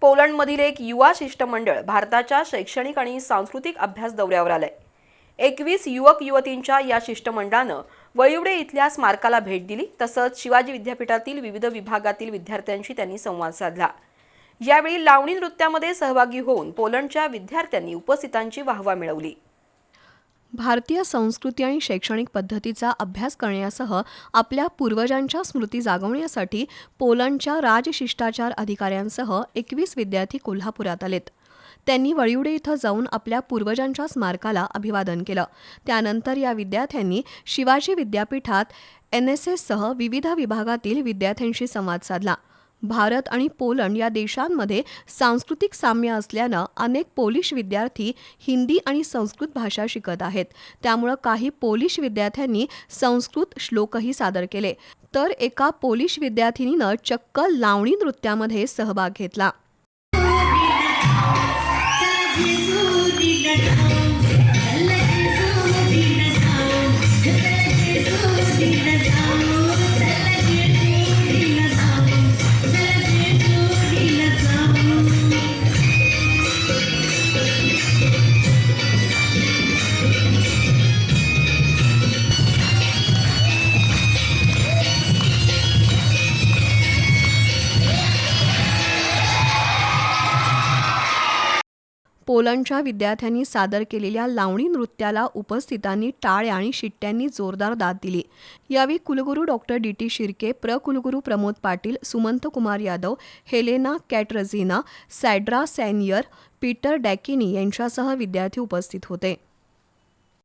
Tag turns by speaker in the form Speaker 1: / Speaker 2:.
Speaker 1: पोलंडमधील एक युवा शिष्टमंडळ भारताच्या शैक्षणिक आणि सांस्कृतिक अभ्यास दौऱ्यावर आलंय. एकवीस युवक युवतींच्या या शिष्टमंडळानं वयुडे इथल्या स्मारकाला भेट दिली तसंच शिवाजी विद्यापीठातील विविध विभागातील विद्यार्थ्यांशी त्यांनी संवाद साधला. यावेळी लावणी नृत्यामध्ये सहभागी होऊन पोलंडच्या विद्यार्थ्यांनी उपस्थितांची वाहवा मिळवली.
Speaker 2: भारतीय संस्कृती आणि शैक्षणिक पद्धतीचा अभ्यास करण्यासह आपल्या पूर्वजांच्या स्मृती जागवण्यासाठी पोलंडच्या राजशिष्टाचार अधिकाऱ्यांसह एकवीस विद्यार्थी कोल्हापुरात आलेत. त्यांनी वळिवडे इथं जाऊन आपल्या पूर्वजांच्या स्मारकाला अभिवादन केलं. त्यानंतर या विद्यार्थ्यांनी शिवाजी विद्यापीठात एन एस एससह विविध विभागातील विद्यार्थ्यांशी संवाद साधला. भारत आणि पोलंड या देशांमध्ये सांस्कृतिक साम्य असल्यानं अनेक पोलिश विद्यार्थी हिंदी आणि संस्कृत भाषा शिकत आहेत. त्यामुळं काही पोलिश विद्यार्थ्यांनी संस्कृत श्लोकही सादर केले. तर एका पोलिश विद्यार्थिनीनं चक्क लावणी नृत्यामध्ये सहभाग घेतला. पोलंडच्या विद्यार्थ्यांनी सादर केलेल्या लावणी नृत्याला उपस्थितांनी टाळ्या आणि शिट्ट्यांनी जोरदार दाद दिली. यावेळी कुलगुरू डॉक्टर डी. टी. शिर्के प्र कुलगुरू Pramod Patil Sumant Kumar Yadav Helena Katarzyna Sandra Sanier Peter Dakini यांच्यासह विद्यार्थी उपस्थित होते.